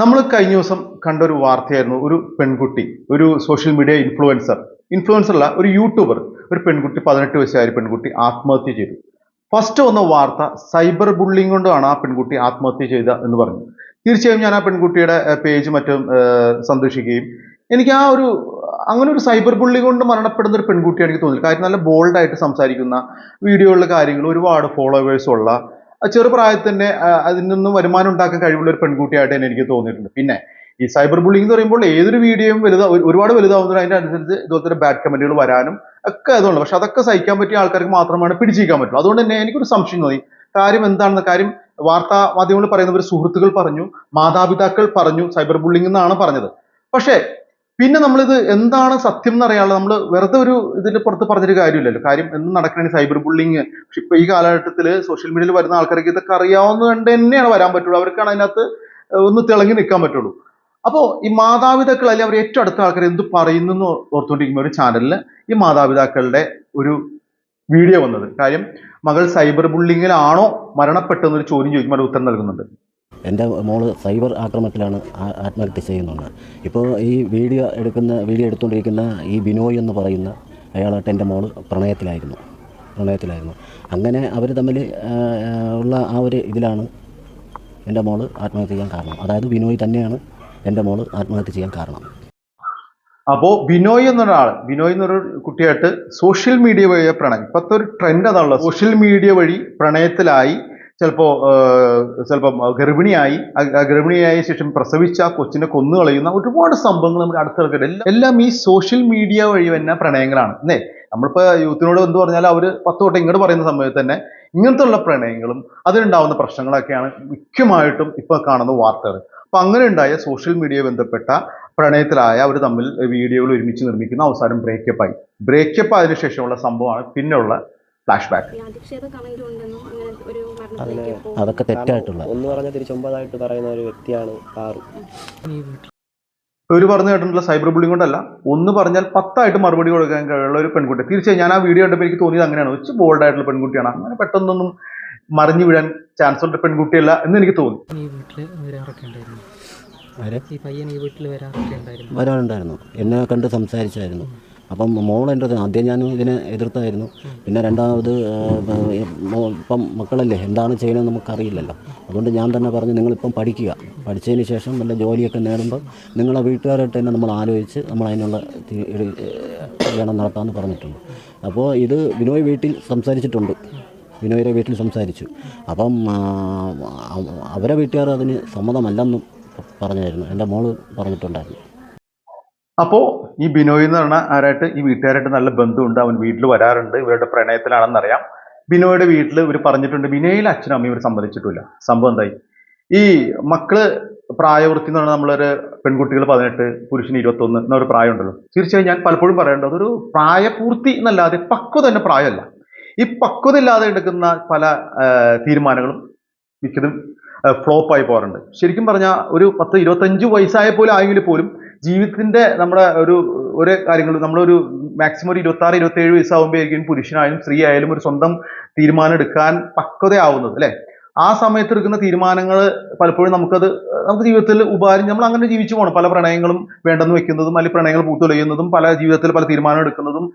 നമ്മൾ കഴിഞ്ഞ ദിവസം കണ്ട ഒരു വാർത്തയായിരുന്നു. ഒരു പെൺകുട്ടി ഒരു സോഷ്യൽ മീഡിയ ഇൻഫ്ലുവൻസർ ഇൻഫ്ലുവൻസർ അല്ല ഒരു യൂട്യൂബർ ഒരു പെൺകുട്ടി പതിനെട്ട് വയസ്സായ പെൺകുട്ടി ആത്മഹത്യ ചെയ്തു. ഫസ്റ്റ് വന്ന വാർത്ത സൈബർ ബുള്ളിങ് കൊണ്ടാണ് ആ പെൺകുട്ടി ആത്മഹത്യ ചെയ്ത എന്ന് പറഞ്ഞു. തീർച്ചയായും ഞാൻ ആ പെൺകുട്ടിയുടെ പേജ് മറ്റും സന്ദർശിക്കുകയും എനിക്ക് ആ ഒരു അങ്ങനെ ഒരു സൈബർ ബുള്ളി കൊണ്ട് മരണപ്പെടുന്ന ഒരു പെൺകുട്ടിയാണ് എനിക്ക് തോന്നിയത്. കാര്യം നല്ല ബോൾഡായിട്ട് സംസാരിക്കുന്ന വീഡിയോകളിലെ കാര്യങ്ങൾ ഒരുപാട് ഫോളോവേഴ്സ് ഉള്ള ചെറുപ്രായത്തിൽ തന്നെ അതിൽ നിന്നും വരുമാനം ഉണ്ടാക്കാൻ കഴിവുള്ള ഒരു പെൺകുട്ടിയായിട്ട് തന്നെ എനിക്ക് തോന്നിയിട്ടുണ്ട്. പിന്നെ ഈ സൈബർ ബുള്ളിംഗ് എന്ന് പറയുമ്പോൾ ഏതൊരു വീഡിയോയും വലുതാ ഒരു- ഒരുപാട് വലുതാവുന്നതിന് അതിന്റെ അനുസരിച്ച് ഇതുപോലത്തെ ബാഡ് കമന്റുകൾ വരാനും ഒക്കെ അതുകൊണ്ട് പക്ഷെ അതൊക്കെ സഹിക്കാൻ പറ്റിയ ആൾക്കാർക്ക് മാത്രമാണ് പിടിച്ചിരിക്കാൻ പറ്റുള്ളൂ. അതുകൊണ്ട് തന്നെ എനിക്കൊരു സംശയം തോന്നി. കാര്യം എന്താണെന്ന് കാര്യം വാർത്താ മാധ്യമങ്ങൾ പറയുന്നവർ സുഹൃത്തുക്കൾ പറഞ്ഞു മാതാപിതാക്കൾ പറഞ്ഞു സൈബർ ബുള്ളിംഗ് എന്നാണ് പറഞ്ഞത്. പക്ഷേ പിന്നെ നമ്മളിത് എന്താണ് സത്യം എന്നറിയാനുള്ള നമ്മൾ വെറുതെ ഒരു ഇതിൽ പുറത്ത് പറഞ്ഞൊരു കാര്യമില്ലല്ലോ. കാര്യം എന്ന് നടക്കണേ സൈബർ ബുള്ളിങ് പക്ഷെ ഇപ്പൊ ഈ കാലഘട്ടത്തിൽ സോഷ്യൽ മീഡിയയിൽ വരുന്ന ആൾക്കാർക്ക് ഇതൊക്കെ അറിയാവുന്നത് കൊണ്ട് തന്നെയാണ് വരാൻ പറ്റുള്ളൂ. അവർക്കാണ് അതിനകത്ത് ഒന്ന് തിളങ്ങി നിൽക്കാൻ പറ്റുള്ളൂ. അപ്പോൾ ഈ മാതാപിതാക്കൾ അല്ലെങ്കിൽ അവർ ഏറ്റവും അടുത്ത ആൾക്കാർ എന്ത് പറയുന്നു എന്ന് ഓർത്തുകൊണ്ടിരിക്കുമ്പോൾ ഒരു ചാനലിൽ ഈ മാതാപിതാക്കളുടെ ഒരു വീഡിയോ വന്നത്. കാര്യം മകൾ സൈബർ ബുള്ളിങ്ങിലാണോ മരണപ്പെട്ടെന്നൊരു ചോദ്യം ചോദിക്കുമ്പോൾ ഉത്തരം നൽകുന്നുണ്ട്. എന്റെ മോൾ സൈബർ ആക്രമണത്തിലാണ് ആത്മഹത്യ ചെയ്യുന്നുണ്ട് ഇപ്പോൾ ഈ വീഡിയോ എടുക്കുന്ന വീഡിയോ എടുത്തുകൊണ്ടിരിക്കുന്ന ഈ ബിനോയ് എന്ന് പറയുന്ന അയാളായിട്ട് എന്റെ മോൾ പ്രണയത്തിലായിരുന്നു. പ്രണയത്തിലായിരുന്നു. അങ്ങനെ അവർ തമ്മിൽ ഉള്ള ആ ഒരു ഇതിലാണ് എന്റെ മോൾ ആത്മഹത്യ ചെയ്യാൻ കാരണം. അതായത് ബിനോയ് തന്നെയാണ് എന്റെ മോൾ ആത്മഹത്യ ചെയ്യാൻ കാരണം. അപ്പോൾ ബിനോയ് എന്നൊരാൾ ബിനോയ് എന്നൊരു കുട്ടിയായിട്ട് സോഷ്യൽ മീഡിയ വഴി പ്രണയം. ഇപ്പോഴത്തെ ഒരു ട്രെൻഡ് അതാണല്ലോ. സോഷ്യൽ മീഡിയ വഴി പ്രണയത്തിലായി ചിലപ്പോ ചിലപ്പം ഗർഭിണിയായി ഗർഭിണിയായ ശേഷം പ്രസവിച്ച ആ കൊച്ചിനെ കൊന്നു കളയുന്ന ഒരുപാട് സംഭവങ്ങൾ നമ്മുടെ അടുത്തിറക്കട്ടെ എല്ലാം എല്ലാം ഈ സോഷ്യൽ മീഡിയ വഴി തന്നെ പ്രണയങ്ങളാണ്. അല്ലേ? നമ്മളിപ്പോൾ യൂത്തിനോട് എന്ത് പറഞ്ഞാൽ അവർ പത്ത് തൊട്ട് ഇങ്ങോട്ട് പറയുന്ന സമയത്ത് തന്നെ ഇങ്ങനത്തെ ഉള്ള പ്രണയങ്ങളും അതിനുണ്ടാവുന്ന പ്രശ്നങ്ങളൊക്കെയാണ് മുഖ്യമായിട്ടും ഇപ്പോൾ കാണുന്ന വാർത്തകൾ. അപ്പം അങ്ങനെ ഉണ്ടായ സോഷ്യൽ മീഡിയ ബന്ധപ്പെട്ട പ്രണയത്തിലായ അവർ തമ്മിൽ വീഡിയോകൾ ഒരുമിച്ച് നിർമ്മിക്കുന്ന അവസാനം ബ്രേക്കപ്പ് ആയി. ബ്രേക്കപ്പ് ആയതിനു ശേഷമുള്ള സംഭവമാണ് പിന്നെയുള്ള ഫ്ലാഷ് ബാക്ക് അങ്ങനെ അതൊക്കെ തെറ്റായിട്ടുള്ള ഒന്ന് പറഞ്ഞ തിരിച്ചൊമ്പതായിട്ട് പറയുന്ന ഒരു വ്യക്തിയാണ് പാറു ഒരു പറഞ്ഞു കേട്ടിട്ടുള്ള സൈബർ ബുള്ളിംഗ് കൊണ്ടല്ല. ഒന്ന് പറഞ്ഞാൽ പത്തായിട്ട് മറുപടി കൊടുക്കാൻ കഴിയുള്ള ഒരു പെൺകുട്ടി. തീർച്ചയായും ഞാൻ ആ വീഡിയോ കണ്ടപ്പോൾ എനിക്ക് തോന്നിയത് അങ്ങനെയാണ്. വെച്ച് ബോൾഡ് ആയിട്ടുള്ള പെൺകുട്ടിയാണ്. അങ്ങനെ പെട്ടെന്നൊന്നും മറിഞ്ഞു വിടാൻ ചാൻസ് ഉള്ള പെൺകുട്ടിയല്ല എന്ന് എനിക്ക് തോന്നി. ഈ വീട്ടിൽ വരാറൊക്കെ ഉണ്ടായിരുന്നു. ആര്? ഈ പയ്യൻ ഈ വീട്ടിൽ വരാനുണ്ടായിരുന്നു എന്നെ കണ്ട് സംസാരിച്ചായിരുന്നു. അപ്പം മോൾ എന്റെ ആദ്യം ഞാൻ ഇതിനെ എതിർത്തായിരുന്നു. പിന്നെ രണ്ടാമത് ഇപ്പം മക്കളല്ലേ എന്താണ് ചെയ്യണമെന്ന് നമുക്കറിയില്ലല്ലോ. അതുകൊണ്ട് ഞാൻ തന്നെ പറഞ്ഞു നിങ്ങളിപ്പം പഠിക്കുക. പഠിച്ചതിന് ശേഷം നല്ല ജോലിയൊക്കെ നേടുമ്പോൾ നിങ്ങളെ വീട്ടുകാരായിട്ട് തന്നെ നമ്മൾ ആലോചിച്ച് നമ്മൾ അതിനുള്ള കല്യാണം നടത്താമെന്ന് പറഞ്ഞിട്ടുണ്ട്. അപ്പോൾ ഇത് ബിനോയ് വീട്ടിൽ സംസാരിച്ചിട്ടുണ്ട്. ബിനോയുടെ വീട്ടിൽ സംസാരിച്ചു. അപ്പം അവരെ വീട്ടുകാർ അതിന് സമ്മതമല്ലെന്നും പറഞ്ഞായിരുന്നു. എന്റെ മോൾ പറഞ്ഞിട്ടുണ്ടായിരുന്നു. അപ്പോ ഈ ബിനോയ് എന്ന് പറഞ്ഞ ആരായിട്ട് ഈ വീട്ടുകാരായിട്ട് നല്ല ബന്ധമുണ്ട്. അവൻ വീട്ടിൽ വരാറുണ്ട്. ഇവരുടെ പ്രണയത്തിലാണെന്നറിയാം. ബിനോയുടെ വീട്ടിൽ ഇവർ പറഞ്ഞിട്ടുണ്ട് ബിനോയിലെ അച്ഛനും അമ്മയും ഇവർ സമ്മതിച്ചിട്ടില്ല. സംഭവം എന്തായി? ഈ മക്കൾ പ്രായവൃത്തി എന്ന് പറഞ്ഞാൽ നമ്മളൊരു പെൺകുട്ടികൾ പതിനെട്ട് പുരുഷന് ഇരുപത്തൊന്ന് എന്നൊരു പ്രായമുണ്ടല്ലോ. തീർച്ചയായും ഞാൻ പലപ്പോഴും പറയേണ്ടത് അതൊരു പ്രായപൂർത്തി എന്നല്ലാതെ പക്വത തന്നെ പ്രായമല്ല. ഈ പക്വത ഇല്ലാതെ എടുക്കുന്ന പല തീരുമാനങ്ങളും മിക്കതും ഫ്ലോപ്പായി പോകാറുണ്ട്. ശരിക്കും പറഞ്ഞാൽ ഒരു പത്ത് ഇരുപത്തഞ്ച് വയസ്സായ പോലെ ആയെങ്കിൽ പോലും ജീവിതത്തിന്റെ നമ്മുടെ ഒരു ഒരു കാര്യങ്ങൾ നമ്മളൊരു മാക്സിമം ഒരു ഇരുപത്തി ആറ് ഇരുപത്തി ഏഴ് വയസ്സാകുമ്പോഴേക്കും പുരുഷനായാലും സ്ത്രീ ആയാലും ഒരു സ്വന്തം തീരുമാനം എടുക്കാൻ പക്വതയാവുന്നത് അല്ലെ? ആ സമയത്ത് എടുക്കുന്ന തീരുമാനങ്ങൾ പലപ്പോഴും നമുക്കത് നമുക്ക് ജീവിതത്തിൽ ഉപകാരം നമ്മൾ അങ്ങനെ ജീവിച്ചു പോകണം പല പ്രണയങ്ങളും വേണ്ടെന്ന് വെക്കുന്നതും അല്ലെങ്കിൽ പ്രണയങ്ങൾ പൂത്തുലയുന്നതും പല ജീവിതത്തിൽ പല തീരുമാനം എടുക്കുന്നതും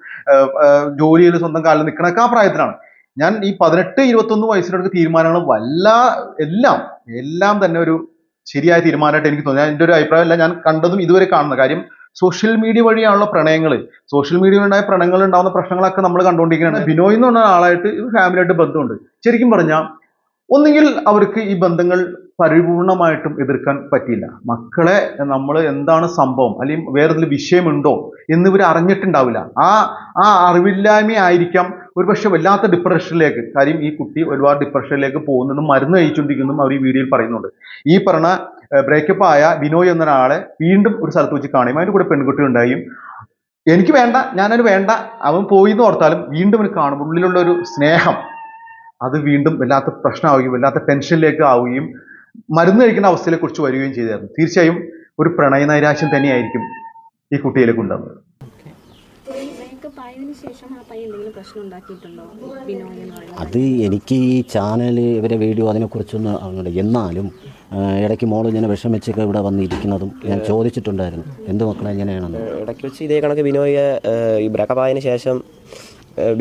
ജോലിയിൽ സ്വന്തം കാലിൽ നിൽക്കണമൊക്കെ ആ പ്രായത്തിലാണ്. ഞാൻ ഈ പതിനെട്ട് ഇരുപത്തൊന്ന് വയസ്സിലെടുക്കുന്ന തീരുമാനങ്ങൾ വല്ല എല്ലാം എല്ലാം തന്നെ ഒരു ശരിയായ തീരുമാനമായിട്ട് എനിക്ക് തോന്നി. എന്റെ ഒരു അഭിപ്രായമല്ല ഞാൻ കണ്ടതും ഇതുവരെ കാണുന്ന കാര്യം സോഷ്യൽ മീഡിയ വഴിയാണുള്ള പ്രണയങ്ങൾ സോഷ്യൽ മീഡിയ ഉണ്ടായ പ്രണയങ്ങൾ ഉണ്ടാകുന്ന പ്രശ്നങ്ങളൊക്കെ നമ്മൾ കണ്ടുകൊണ്ടിരിക്കുകയാണ് ബിനോയ് എന്ന് പറഞ്ഞ ആളായിട്ട് ഫാമിലിയായിട്ട് ബന്ധമുണ്ട്. ശരിക്കും പറഞ്ഞാൽ ഒന്നുകിൽ അവർക്ക് ഈ ബന്ധങ്ങൾ പരിപൂർണമായിട്ടും എതിർക്കാൻ പറ്റിയില്ല. മക്കളെ നമ്മൾ എന്താണ് സംഭവം? അല്ലെങ്കിൽ വേറെ വിഷയമുണ്ടോ എന്ന് ഇവർ അറിഞ്ഞിട്ടുണ്ടാവില്ല. ആ ആ അറിവില്ലായ്മ ആയിരിക്കാം ഒരുപക്ഷെ വല്ലാത്ത ഡിപ്രഷനിലേക്ക് കാര്യം ഈ കുട്ടി ഒരുപാട് ഡിപ്രഷനിലേക്ക് പോകുന്നതും മരുന്ന് കഴിച്ചുകൊണ്ടിരിക്കുന്നതും അവർ ഈ വീഡിയോയിൽ പറയുന്നുണ്ട്. ഈ പറഞ്ഞ ബ്രേക്കപ്പ് ആയ ബിനോയ് എന്നൊരാളെ വീണ്ടും ഒരു സ്ഥലത്ത് വെച്ച് കാണും. അതിന്റെ കൂടെ പെൺകുട്ടി ഉണ്ടായും. എനിക്ക് വേണ്ട ഞാനത് വേണ്ട. അവൻ പോയി എന്ന് ഓർത്താലും വീണ്ടും അവന് കാണുമ്പോൾ ഉള്ളിലുള്ള ഒരു സ്നേഹം അത് വീണ്ടും വല്ലാത്ത പ്രശ്നമാവുകയും വല്ലാത്ത ടെൻഷനിലേക്ക് ആവുകയും മരുന്ന് കഴിക്കുന്ന അവസ്ഥയിലെ കുറിച്ച് വരികയും ചെയ്തായിരുന്നു. തീർച്ചയായും ഒരു പ്രണയ നൈരാശ്യം തന്നെയായിരിക്കും ഈ കുട്ടിയിലേക്ക് ഉണ്ടാകുന്നത് അത് എനിക്ക് ഈ ചാനൽ ഇവരെ വീഡിയോ അതിനെക്കുറിച്ചൊന്നും അങ്ങോട്ട് എന്നാലും ഇടയ്ക്ക് മോൾ ഇങ്ങനെ വിഷമിച്ചൊക്കെ ഇവിടെ വന്നിരിക്കുന്നതും ഞാൻ ചോദിച്ചിട്ടുണ്ടായിരുന്നു. എന്ത് മക്കളെ എങ്ങനെയാണെന്ന്? ഇടയ്ക്ക് വെച്ച് ഇതേ കണക്ക് ബിനോയെ ഈ ബ്രേക്കപ്പായതിന് ശേഷം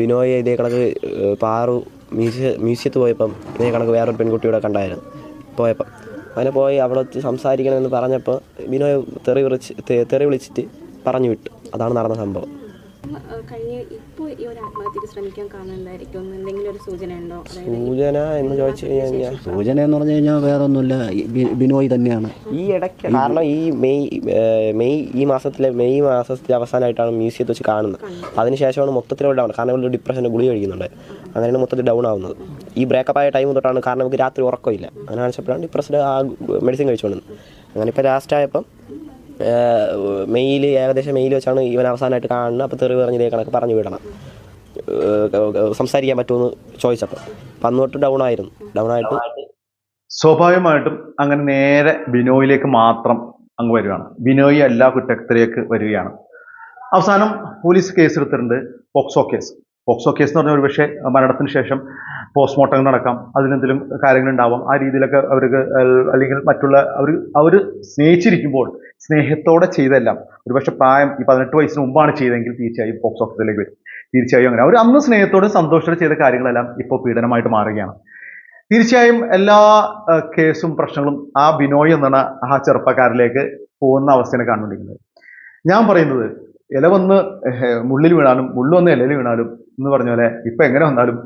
ബിനോയെ ഇതേ കണക്ക് പാറു മ്യൂസിയ മ്യൂസിയത്ത് പോയപ്പം ഇതേ കണക്ക് വേറൊരു പെൺകുട്ടിയുടെ കണ്ടായിരുന്നു. പോയപ്പം. അങ്ങനെ പോയി അവിടെ വെച്ച് സംസാരിക്കണമെന്ന് പറഞ്ഞപ്പോൾ ബിനോയ് തെറി വിളിച്ച് തെറി വിളിച്ചിട്ട് പറഞ്ഞു വിട്ടു. അതാണ് നടന്ന സംഭവം. കഴിഞ്ഞ് ഇപ്പോൾ ഈ ഒരു ആത്മഹത്യക്ക് ശ്രമിക്കാൻ കാരണം എന്തായിരിക്കും? എന്തെങ്കിലും ഒരു സൂചന ഉണ്ടോ അതായത് സൂചന എന്ന് ചോദിച്ചു കഴിഞ്ഞാൽ സൂചന എന്ന് പറഞ്ഞു കഴിഞ്ഞാൽ വേറെ ഒന്നുമില്ല ബിനോയ് തന്നെയാണ്. ഈ ഇടയ്ക്ക് കാരണം ഈ മെയ് മെയ് ഈ മാസത്തിലെ മെയ് മാസത്തിലെ അവസാനമായിട്ടാണ് മ്യൂസിയത്തിൽ വെച്ച് കാണുന്നത്. അതിനുശേഷമാണ് മൊത്തത്തിൽ ഡൗൺ കാരണം ഇവിടെ ഡിപ്രഷന്റെ ഗുളി കഴിക്കുന്നുണ്ട്. അങ്ങനെയാണ് മൊത്തത്തിൽ ഡൗൺ ആവുന്നത്. ഈ ബ്രേക്കപ്പ് ആയ ടൈം തൊട്ടാണ് കാരണം നമുക്ക് രാത്രി ഉറക്കമില്ല. അങ്ങനെ കാണിച്ചപ്പോഴാണ് ഡിപ്രസ്ഡ് ആ മെഡിസിൻ കഴിച്ചുകൊണ്ടിരുന്നത് അങ്ങനെ ഇപ്പോൾ ലാസ്റ്റ് ആയപ്പം മെയ്യിൽ ഏകദേശം മെയിൽ വെച്ചാണ് ഇവൻ അവസാനമായിട്ട് കാണുന്നത്. അപ്പോൾ തെറി പറഞ്ഞ് ഇതേ കണക്ക് പറഞ്ഞു വിടണം. സംസാരിക്കാൻ പറ്റുമെന്ന് ചോദിച്ചപ്പോൾ അപ്പം അന്ന് തൊട്ട് ഡൗൺ ആയിരുന്നു. ഡൗൺ ആയിട്ട് സ്വാഭാവികമായിട്ടും അങ്ങനെ നേരെ ബിനോയിലേക്ക് മാത്രം അങ്ങ് വരികയാണ് ബിനോയി എല്ലാ കുറ്റത്തിലേക്ക് വരികയാണ്. അവസാനം പോലീസ് കേസ് എടുത്തിട്ടുണ്ട് പോക്സോ കേസ്. പോക്സോ കേസ് എന്ന് പറഞ്ഞ ഒരു പക്ഷേ മരണത്തിന് ശേഷം പോസ്റ്റ്മോർട്ടം നടക്കാം. അതിനെന്തെങ്കിലും കാര്യങ്ങളുണ്ടാവാം. ആ രീതിയിലൊക്കെ അവർക്ക് അല്ലെങ്കിൽ മറ്റുള്ള അവർ അവർ സ്നേഹിച്ചിരിക്കുമ്പോൾ സ്നേഹത്തോടെ ചെയ്തെല്ലാം. ഒരുപക്ഷെ പ്രായം ഈ പതിനെട്ട് വയസ്സിന് മുമ്പാണ് ചെയ്തതെങ്കിൽ തീർച്ചയായും ബോക്സ് ഓഫീസിലേക്ക് വരും. തീർച്ചയായും അങ്ങനെ. അവർ അന്ന് സ്നേഹത്തോടെ സന്തോഷത്തോടെ ചെയ്ത കാര്യങ്ങളെല്ലാം ഇപ്പോൾ പീഡനമായിട്ട് മാറുകയാണ്. തീർച്ചയായും എല്ലാ കേസും പ്രശ്നങ്ങളും ആ ബിനോയ് എന്ന ആ ചെറുപ്പക്കാരിലേക്ക് പോകുന്ന അവസ്ഥയാണ് കണ്ടുകൊണ്ടിരിക്കുന്നത് ഞാൻ പറയുന്നത് ഇല വന്ന് മുള്ളിൽ വീണാലും മുള്ളു വന്ന് ഇലയിൽ വീണാലും എന്ന് പറഞ്ഞ പോലെ ഇപ്പം എങ്ങനെ വന്നാലും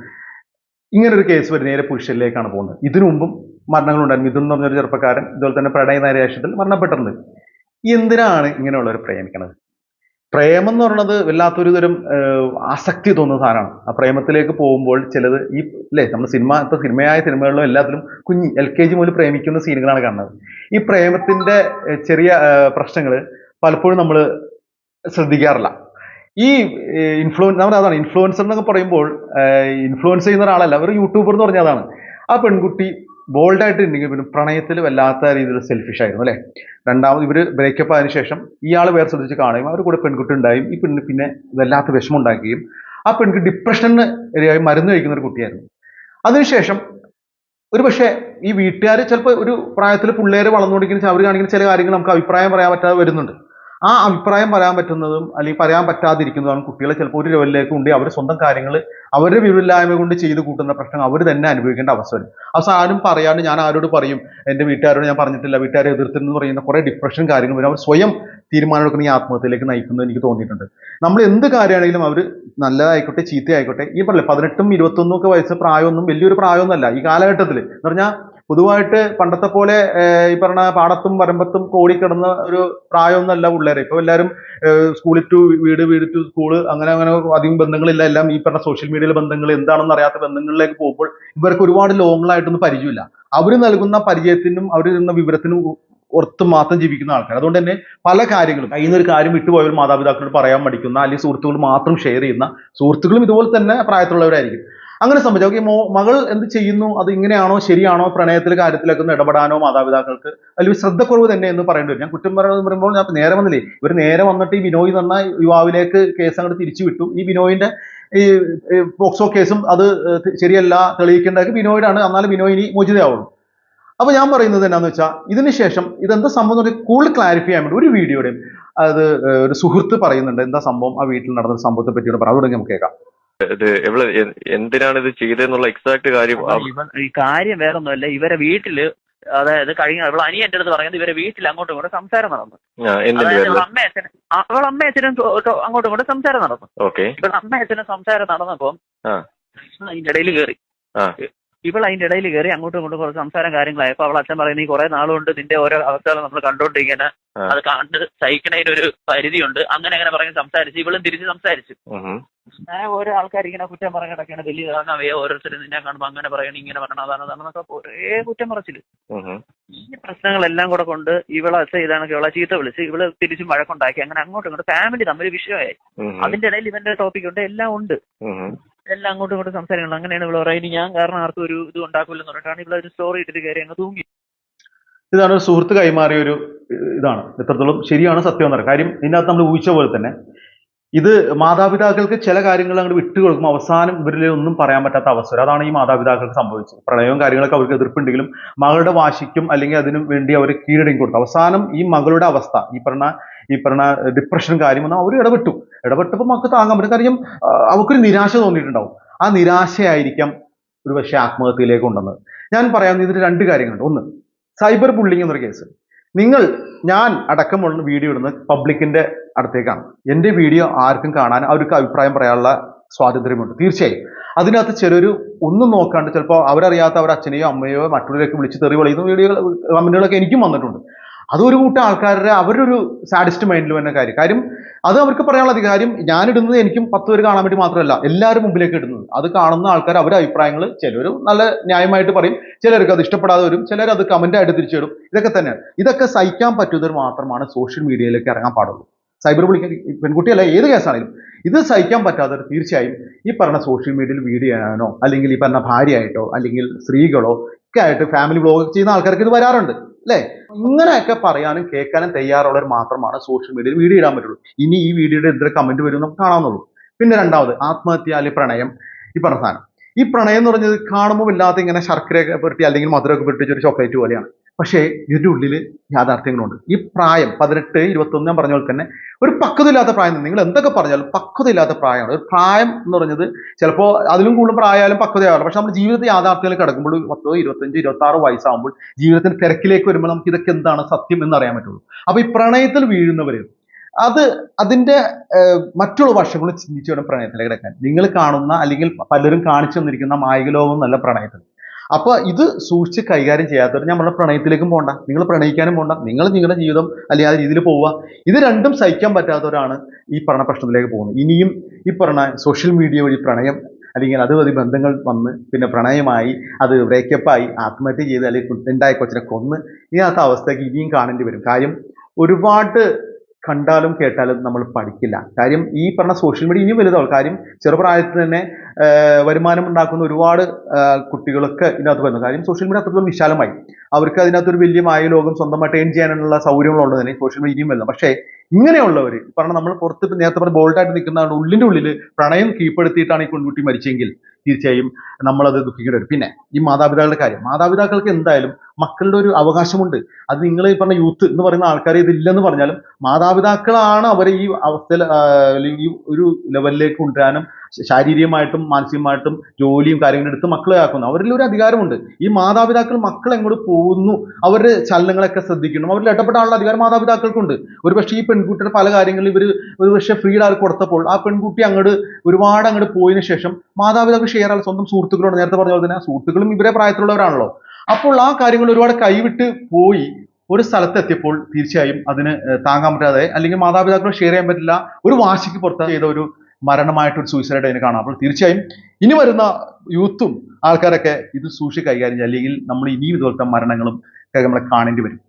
ഇങ്ങനൊരു കേസ് വരും നേരെ പുരുഷനിലേക്കാണ് പോകുന്നത്. ഇതിനു മുമ്പും മരണങ്ങളുണ്ടായിരുന്നു. എന്ന് പറഞ്ഞൊരു ചെറുപ്പക്കാരൻ ഇതുപോലെ തന്നെ പ്രണയ മരണപ്പെട്ടിട്ടുണ്ട് എന്തിനാണ് ഇങ്ങനെയുള്ളവർ പ്രേമിക്കണത്? പ്രേമം എന്ന് പറയുന്നത് വല്ലാത്തൊരു തരം ആസക്തി തോന്നുന്ന സാധനമാണ്. ആ പ്രേമത്തിലേക്ക് പോകുമ്പോൾ ചിലത് ഈ അല്ലേ നമ്മൾ സിനിമ ഇപ്പൊ സിനിമയായ സിനിമകളിലും എല്ലാത്തിലും കുഞ്ഞ് എൽ കെ ജി മുതൽ പ്രേമിക്കുന്ന സീനുകളാണ് കാണുന്നത്. ഈ പ്രേമത്തിന്റെ ചെറിയ പ്രശ്നങ്ങൾ പലപ്പോഴും നമ്മൾ ശ്രദ്ധിക്കാറില്ല. ഈ ഇൻഫ്ലുവൻ നമ്മുടെ അതാണ് ഇൻഫ്ലുവൻസർ എന്നൊക്കെ പറയുമ്പോൾ ഇൻഫ്ലുവൻസ് ചെയ്യുന്ന ഒരാളല്ല ഒരു യൂട്യൂബർ എന്ന് പറഞ്ഞാൽ അതാണ്. ആ പെൺകുട്ടി ബോൾഡായിട്ട് ഉണ്ടെങ്കിൽ പിന്നെ പ്രണയത്തിൽ വല്ലാത്ത രീതിയിൽ സെൽഫിഷ് ആയിരുന്നു അല്ലേ? രണ്ടാമത് ഇവർ ബ്രേക്കപ്പ് ആയതിനു ശേഷം ഇയാൾ വേറെ ശ്രദ്ധിച്ച് കാണുകയും അവർ കൂടെ പെൺകുട്ടി ഉണ്ടായും ഈ പെണ്ണ് പിന്നെ വല്ലാത്ത വിഷമം ഉണ്ടാക്കുകയും ആ പെൺകുട്ടി ഡിപ്രഷന് ഇരയായി മരുന്ന് കഴിക്കുന്ന ഒരു കുട്ടിയായിരുന്നു. അതിനുശേഷം ഒരു പക്ഷേ ഈ വീട്ടുകാർ ചിലപ്പോൾ ഒരു പ്രായത്തിൽ പിള്ളേർ വളർന്നുകൊണ്ടിരിക്കുന്ന അവർ കാണിക്കുന്ന ചില കാര്യങ്ങൾ നമുക്ക് അഭിപ്രായം പറയാൻ പറ്റാതെ വരുന്നുണ്ട്. ആ അഭിപ്രായം പറയാൻ പറ്റുന്നതും അല്ലെങ്കിൽ പറയാൻ പറ്റാതിരിക്കുന്നതാണ് കുട്ടികളെ ചിലപ്പോൾ ഒരു ലെവലിലേക്ക് കൊണ്ട് അവർ സ്വന്തം കാര്യങ്ങൾ അവരുടെ വിവരമില്ലായ്മ കൊണ്ട് ചെയ്തു കൂട്ടുന്ന പ്രശ്നം അവർ തന്നെ അനുഭവിക്കേണ്ട അവസ്ഥ വരും. അവസാനം ആരും പറയാണ്ട് ഞാൻ ആരോട് പറയും? എന്റെ വീട്ടുകാരോട് ഞാൻ പറഞ്ഞിട്ടില്ല. വീട്ടുകാരെ എതിർത്തിരുന്ന് പറയുന്ന കുറേ ഡിപ്രഷൻ കാര്യങ്ങൾ വരും. അവർ സ്വയം തീരുമാനമെടുക്കുന്ന ഈ ആത്മഹത്യയിലേക്ക് നയിക്കുന്നത് എനിക്ക് തോന്നിയിട്ടുണ്ട്. നമ്മൾ എന്ത് കാര്യമാണെങ്കിലും അവർ നല്ലതായിക്കോട്ടെ ചീത്തയായിക്കോട്ടെ. ഈ പറഞ്ഞില്ലേ പതിനെട്ടും ഇരുപത്തൊന്നും ഒക്കെ വയസ്സ് പ്രായമൊന്നും വലിയൊരു പ്രായമൊന്നുമല്ല. ഈ കാലഘട്ടത്തിൽ എന്ന് പറഞ്ഞാൽ പൊതുവായിട്ട് പണ്ടത്തെ പോലെ ഈ പറഞ്ഞ പാടത്തും വരമ്പത്തും കോടിക്കിടന്ന ഒരു പ്രായമൊന്നുമല്ല പിള്ളേരെ. ഇപ്പൊ എല്ലാവരും സ്കൂളിൽ ടു വീട് വീട് ടു സ്കൂൾ അങ്ങനെ അങ്ങനെ അധികം ബന്ധങ്ങളില്ല. എല്ലാം ഈ പറഞ്ഞ സോഷ്യൽ മീഡിയയിലെ ബന്ധങ്ങൾ എന്താണെന്ന് അറിയാത്ത ബന്ധങ്ങളിലേക്ക് പോകുമ്പോൾ ഇവർക്ക് ഒരുപാട് ലോങ്ങായിട്ടൊന്നും പരിചയമില്ല. അവർ നൽകുന്ന പരിചയത്തിനും അവർ തരുന്ന വിവരത്തിനും ഓർത്ത് മാത്രം ജീവിക്കുന്ന ആൾക്കാർ അതുകൊണ്ട് തന്നെ പല കാര്യങ്ങളും കയ്യിൽ നിന്ന് ഒരു കാര്യം വിട്ടുപോയവർ മാതാപിതാക്കളോട് പറയാൻ മടിക്കുന്ന അല്ലെങ്കിൽ സുഹൃത്തുക്കൾ മാത്രം ഷെയർ ചെയ്യുന്ന സുഹൃത്തുക്കളും ഇതുപോലെ തന്നെ പ്രായത്തിലുള്ളവരായിരിക്കും. അങ്ങനെ സംബന്ധിച്ചു ഓക്കെ മകൾ എന്ത് ചെയ്യുന്നു? അത് ഇങ്ങനെയാണോ? ശരിയാണോ? പ്രണയത്തിലെ കാര്യത്തിലൊക്കെ ഒന്ന് ഇടപെടാനോ മാതാപിതാക്കൾക്ക്? അല്ലെങ്കിൽ ശ്രദ്ധക്കുറവ് തന്നെ എന്ന് പറയേണ്ടി വരും. ഞാൻ കുറ്റം പറയുന്നത് പറയുമ്പോൾ ഞാൻ നേരെ വന്നില്ലേ? ഇവർ നേരെ വന്നിട്ട് ഈ ബിനോയ് എന്ന യുവാവിലേക്ക് കേസ് അങ്ങോട്ട് തിരിച്ചു വിട്ടു. ഈ ബിനോയിന്റെ ഈ പോക്സോ കേസും അത് ശരിയല്ല തെളിയിക്കേണ്ടത് ബിനോയിഡാണ് എന്നാലും ബിനോയ് ഇനി മോചിതയാവുള്ളൂ. അപ്പൊ ഞാൻ പറയുന്നത് എന്നാന്ന് വെച്ചാൽ ഇതിന് ശേഷം ഇതെന്താ സംഭവം കൂടുതൽ ക്ലാരിഫൈ ചെയ്യാൻ വേണ്ടി ഒരു വീഡിയോയുടെയും അത് ഒരു സുഹൃത്ത് പറയുന്നുണ്ട് എന്താ സംഭവം? ആ വീട്ടിൽ നടന്ന സംഭവത്തെ പറ്റിയിട്ട് പറയാം അതുകൊണ്ട് നമുക്ക് കേൾക്കാം. ഇത് എവിടെ എന്തിനാണ് ഇത് ചെയ്തതെന്നുള്ള എക്സാക്ട് കാര്യം ഈ കാര്യം വേറെ ഒന്നുമല്ല ഇവരെ വീട്ടിൽ അതായത് കഴിഞ്ഞ അവൾ അനിയ എന്റെ അടുത്ത് പറയുന്നത് ഇവരെ വീട്ടിൽ അങ്ങോട്ടും ഇങ്ങോട്ടും സംസാരം നടന്നു. അവൾ അതായത് അമ്മ അച്ഛനും അമ്മ അങ്ങോട്ടും ഇങ്ങോട്ടും സംസാരം നടന്നു. ഓക്കെ ഇവളെ അമ്മ അച്ഛനും സംസാരം നടന്നപ്പം. അതിന്റെ ഇടയിൽ കയറി. ഇവൾ അതിന്റെ ഇടയിൽ കയറി അങ്ങോട്ടും ഇങ്ങോട്ടും കുറച്ച് സംസാരം കാര്യങ്ങളായപ്പോ അവൾ അച്ഛൻ പറയുന്നത് ഈ കുറെ നാളുകൊണ്ട് നിന്റെ ഓരോ അവസ്ഥകൾ നമ്മൾ കണ്ടോണ്ടിരിക്കുന്ന. അത് കണ്ട് സഹിക്കണതിനൊരു പരിധിയുണ്ട്. അങ്ങനെ അങ്ങനെ പറഞ്ഞ് സംസാരിച്ചു ഇവളും തിരിച്ച് സംസാരിച്ചു. ഞാൻ ഓരോ ആൾക്കാർ ഇങ്ങനെ കുറ്റം പറഞ്ഞ കിടക്കാണ് വലിയ കാണാവേ ഓരോരുത്തരും നിന്നെ കാണുമ്പോൾ അങ്ങനെ പറയണം ഇങ്ങനെ പറയണം അതാണ് അതാണെന്നൊക്കെ ഒരേ കുറ്റം പറച്ചിൽ. ഈ പ്രശ്നങ്ങളെല്ലാം കൂടെ കൊണ്ട് ഇവളെ അച്ഛ ഇതാണ് ഇവളെ ചീത്ത വിളിച്ച് ഇവൾ തിരിച്ചും വഴക്കുണ്ടാക്കി. അങ്ങനെ അങ്ങോട്ടും ഇങ്ങോട്ട് ഫാമിലി തമ്മിൽ വിഷയമായി. അതിന്റെ ഇടയിൽ ഇവന്റെ ടോപ്പിക് ഉണ്ട് എല്ലാം ഉണ്ട്. എല്ലാം അങ്ങോട്ടും ഇങ്ങോട്ടും സംസാരങ്ങൾ അങ്ങനെയാണ് ഇവിടെ പറയുന്നത്. ഞാൻ കാരണം ആർക്കും ഒരു ഇത് ഉണ്ടാക്കില്ലെന്ന് പറഞ്ഞിട്ടാണ് ഇവിടെ ഒരു സ്റ്റോറി ഇട്ടിട്ട് കയറി അങ്ങ് തൂങ്ങി. ഇതാണ് ഒരു സുഹൃത്ത് കൈമാറിയ ഒരു ഇതാണ്. എത്രത്തോളം ശരിയാണ് സത്യം എന്നറിയാം. കാര്യം ഇതിനകത്ത് നമ്മൾ ഊഹിച്ച പോലെ തന്നെ ഇത് മാതാപിതാക്കൾക്ക് ചില കാര്യങ്ങൾ അങ്ങോട്ട് വിട്ടു കൊടുക്കും അവസാനം ഇവരിൽ ഒന്നും പറയാൻ പറ്റാത്ത അവസരം. അതാണ് ഈ മാതാപിതാക്കൾക്ക് സംഭവിച്ചത്. പ്രണയവും കാര്യങ്ങളൊക്കെ അവർക്ക് എതിർപ്പുണ്ടെങ്കിലും മകളുടെ വാശിക്കും അല്ലെങ്കിൽ അതിനു വേണ്ടി അവർ കീഴടങ്ങി കൊടുത്തു അവസാനം ഈ മകളുടെ അവസ്ഥ ഈ പറഞ്ഞ ഈ പറഞ്ഞ ഡിപ്രഷൻ കാര്യം വന്നാൽ അവർ ഇടപെട്ടു. ഇടപെട്ടപ്പോൾ മക്കൾ താങ്ങാൻ പറ്റും. കാര്യം അവർക്കൊരു നിരാശ തോന്നിയിട്ടുണ്ടാവും. ആ നിരാശയായിരിക്കാം ഒരു പക്ഷേ ആത്മഹത്യയിലേക്ക് കൊണ്ടുവന്നത്. ഞാൻ പറയാവുന്ന ഇതിൽ രണ്ട് കാര്യങ്ങളുണ്ട്. ഒന്ന് സൈബർ ബുള്ളിങ് എന്നൊരു കേസ് നിങ്ങൾ ഞാൻ അടക്കമുള്ള വീഡിയോ ഇടുന്നത് പബ്ലിക്കിന്റെ അടുത്തേക്കാണ്. എന്റെ വീഡിയോ ആർക്കും കാണാൻ അവർക്ക് അഭിപ്രായം പറയാനുള്ള സ്വാതന്ത്ര്യമുണ്ട്. തീർച്ചയായും. അതിനകത്ത് ചിലർ ഒന്നും നോക്കാണ്ട് ചിലപ്പോൾ അവരറിയാത്ത അവരുടെ അച്ഛനെയോ അമ്മയോ മറ്റുള്ളവരെയൊക്കെ വിളിച്ച് തെറി വളയുന്ന വീഡിയോകൾ കമന്റുകളൊക്കെ എനിക്കും വന്നിട്ടുണ്ട്. അതൊരു കൂട്ടം ആൾക്കാരുടെ അവരുടെ ഒരു സാഡിസ്റ്റ് മൈൻഡിൽ വരുന്ന കാര്യം. കാര്യം അത് അവർക്ക് പറയാനുള്ള അധികാരം ഞാനിടുന്നത് എനിക്കും പത്ത് പേര് കാണാൻ വേണ്ടി മാത്രമല്ല എല്ലാവരും മുമ്പിലേക്ക് ഇടുന്നത്. അത് കാണുന്ന ആൾക്കാർ അവരുടെ അഭിപ്രായങ്ങൾ ചിലർ നല്ല ന്യായമായിട്ട് പറയും ചിലർക്ക് അത് ഇഷ്ടപ്പെടാതെ വരും ചിലർ അത് കമന്റ് ആയിട്ട് തിരിച്ചിടും ഇതൊക്കെ തന്നെയാണ്. ഇതൊക്കെ സഹിക്കാൻ പറ്റുന്നവർ മാത്രമാണ് സോഷ്യൽ മീഡിയയിലേക്ക് ഇറങ്ങാൻ പാടുള്ളൂ. സൈബർ വിളിക്കാൻ പെൺകുട്ടിയല്ല ഏത് കേസാണെങ്കിലും ഇത് സഹിക്കാൻ പറ്റാത്തവർ തീർച്ചയായും ഈ പറഞ്ഞ സോഷ്യൽ മീഡിയയിൽ വീഡിയോ ചെയ്യാനോ അല്ലെങ്കിൽ ഈ പറഞ്ഞ ഭാര്യയായിട്ടോ അല്ലെങ്കിൽ സ്ത്രീകളോ ഒക്കെ ആയിട്ട് ഫാമിലി ബ്ലോഗ് ചെയ്യുന്ന ആൾക്കാർക്ക് ഇത് വരാറുണ്ട്. അല്ലേ ഇങ്ങനെയൊക്കെ പറയാനും കേൾക്കാനും തയ്യാറുള്ളവർ മാത്രമാണ് സോഷ്യൽ മീഡിയയിൽ വീഡിയോ ഇടാൻ പറ്റുള്ളൂ. ഇനി ഈ വീഡിയോയുടെ എന്തൊരു കമന്റ് വരും നമുക്ക് കാണാവുന്നുള്ളൂ പിന്നെ രണ്ടാമത് ആത്മഹത്യ പ്രണയം. ഈ പറഞ്ഞ സാധനം. ഈ പ്രണയം എന്ന് പറഞ്ഞത് കാണുമ്പോൾ ഇല്ലാത്ത ഇങ്ങനെ ശർക്കരയൊക്കെ പുരട്ടി അല്ലെങ്കിൽ മധുരമൊക്കെ പുരട്ടിച്ച ഒരു ചോക്ലേറ്റ് പോലെയാണ്. പക്ഷേ ഇതിന്റെ ഉള്ളിൽ യാഥാർത്ഥ്യങ്ങളുണ്ട്. ഈ പ്രായം പതിനെട്ട് ഇരുപത്തൊന്ന് ഞാൻ പറഞ്ഞ പോലെ തന്നെ ഒരു പക്വതയില്ലാത്ത പ്രായം നിങ്ങൾ എന്തൊക്കെ പറഞ്ഞാലും പക്വതയില്ലാത്ത പ്രായമാണ്. ഒരു പ്രായം എന്ന് പറഞ്ഞത് ചിലപ്പോൾ അതിലും കൂടുതൽ പ്രായമായാലും പക്വതയാവില്ല പക്ഷെ നമ്മുടെ ജീവിതത്തിൽ യാഥാർത്ഥ്യങ്ങൾ കിടക്കുമ്പോൾ പത്തോ ഇരുപത്തഞ്ച് ഇരുപത്താറോ വയസ്സാകുമ്പോൾ ജീവിതത്തിന്റെ തിരക്കിലേക്ക് വരുമ്പോൾ നമുക്ക് ഇതൊക്കെ എന്താണ് സത്യം എന്ന് അറിയാൻ പറ്റുള്ളൂ. അപ്പോൾ ഈ പ്രണയത്തിൽ വീഴുന്നവർ അത് അതിന്റെ മറ്റുള്ള വശങ്ങളും ചിന്തിച്ചു വേണം പ്രണയത്തിലേക്ക് കിടക്കാൻ. നിങ്ങൾ കാണുന്ന അല്ലെങ്കിൽ പലരും കാണിച്ചു തന്നിരിക്കുന്ന മായിക ലോകം നല്ല പ്രണയത്തിൽ. അപ്പൊ ഇത് സൂക്ഷിച്ച് കൈകാര്യം ചെയ്യാത്തവർ പറഞ്ഞ പ്രണയത്തിലേക്കും പോകണ്ട നിങ്ങൾ പ്രണയിക്കാനും പോണ്ട. നിങ്ങൾ നിങ്ങളുടെ ജീവിതം അല്ലെങ്കിൽ ആ രീതിയിൽ പോവുക. ഇത് രണ്ടും സഹിക്കാൻ പറ്റാത്തവരാണ് ഈ പറഞ്ഞ പ്രശ്നത്തിലേക്ക് പോകുന്നത്. ഇനിയും ഈ പറഞ്ഞ സോഷ്യൽ മീഡിയ വഴി പ്രണയം അല്ലെങ്കിൽ അതുവഴി ബന്ധങ്ങൾ വന്ന് പിന്നെ പ്രണയമായി അത് ബ്രേക്കപ്പായി ആത്മഹത്യ ചെയ്ത് അല്ലെങ്കിൽ ഉണ്ടായ കൊച്ചിനെ കൊന്ന് ഇതിനകത്ത അവസ്ഥയ്ക്ക് ഇനിയും കാണേണ്ടി വരും. കാര്യം ഒരുപാട് കണ്ടാലും കേട്ടാലും നമ്മൾ പഠിക്കില്ല. കാര്യം ഈ പറഞ്ഞ സോഷ്യൽ മീഡിയ ഇനിയും വലുതാവും. കാര്യം ചെറുപ്രായത്തിൽ തന്നെ വരുമാനം ഉണ്ടാക്കുന്ന ഒരുപാട് കുട്ടികളൊക്കെ ഇതിനകത്ത് വരുന്നു കാര്യം സോഷ്യൽ മീഡിയ അത്രത്തോളം വിശാലമായി. അവർക്ക് അതിനകത്തൊരു വലിയ മായ ലോകം സ്വന്തമായിട്ട് ഏൺ ചെയ്യാനുള്ള സൗകര്യങ്ങളുണ്ട് തന്നെ സോഷ്യൽ മീഡിയ വരുന്നത് പക്ഷേ ഇങ്ങനെയുള്ളവർ പറഞ്ഞ നമ്മൾ പുറത്ത് നേരത്തെ പറഞ്ഞ ബോൾഡായിട്ട് നിൽക്കുന്ന ആളുടെ ഉള്ളിന്റെ ഉള്ളിൽ പ്രണയം കീഴ്പ്പെടുത്തിയിട്ടാണ് ഈ പെൺകുട്ടി മരിച്ചെങ്കിൽ തീർച്ചയായും നമ്മളത് ദുഃഖിക്കേണ്ടി വരും. പിന്നെ ഈ മാതാപിതാക്കളുടെ കാര്യം. മാതാപിതാക്കൾക്ക് എന്തായാലും മക്കളുടെ ഒരു അവകാശമുണ്ട്. അത് നിങ്ങൾ ഈ പറഞ്ഞ യൂത്ത് എന്ന് പറയുന്ന ആൾക്കാർ ഇതില്ലെന്ന് പറഞ്ഞാലും മാതാപിതാക്കളാണ് അവരെ ഈ അവസ്ഥയിൽ അല്ലെങ്കിൽ ഒരു ലെവലിലേക്ക് കൊണ്ടുവരാനും ശാരീരികമായിട്ടും മാനസികമായിട്ടും ജോലിയും കാര്യങ്ങളും എടുത്ത് മക്കളെ ആക്കുന്നു. അവരിൽ ഒരു അധികാരമുണ്ട്. ഈ മാതാപിതാക്കൾ മക്കൾ എങ്ങോട്ട് പോകുന്നു. അവരുടെ ചലനങ്ങളൊക്കെ ശ്രദ്ധിക്കണം. അവരിൽ ഇടപെടാനുള്ള അധികാരം മാതാപിതാക്കൾക്കുണ്ട്. ഒരുപക്ഷെ ഈ പെൺകുട്ടിയുടെ പല കാര്യങ്ങളും ഇവർ ഒരു പക്ഷേ ഫ്രീഡ് ആർക്ക് കൊടുത്തപ്പോൾ ആ പെൺകുട്ടി അങ്ങോട്ട് ഒരുപാട് അങ്ങോട്ട് പോയതിനു ശേഷം മാതാപിതാക്കൾ ഷെയർ ആണ് സ്വന്തം സുഹൃത്തുക്കളോട് നേരത്തെ പറഞ്ഞ പോലെ തന്നെ സുഹൃത്തുക്കളും ഇവരെ പ്രായത്തിലുള്ളവരാണല്ലോ. അപ്പോൾ ആ കാര്യങ്ങൾ ഒരുപാട് കൈവിട്ട് പോയി ഒരു സ്ഥലത്തെത്തിയപ്പോൾ തീർച്ചയായും അതിന് താങ്ങാൻ പറ്റാതെ അല്ലെങ്കിൽ മാതാപിതാക്കളെ ഷെയർ ചെയ്യാൻ പറ്റില്ല. ഒരു വാശിക്ക് പുറത്ത് ചെയ്ത ഒരു മരണമായിട്ട് ഒരു സൂയിസൈഡ് അതിനെ കാണാം. അപ്പോൾ തീർച്ചയായും ഇനി വരുന്ന യൂത്തും ആൾക്കാരൊക്കെ ഇത് സൂക്ഷിച്ച് കൈകാര്യം ചെയ്യുക. അല്ലെങ്കിൽ നമ്മൾ ഇനിയും ഇതുപോലത്തെ മരണങ്ങളും ഒക്കെ നമ്മളെ കാണേണ്ടി വരും.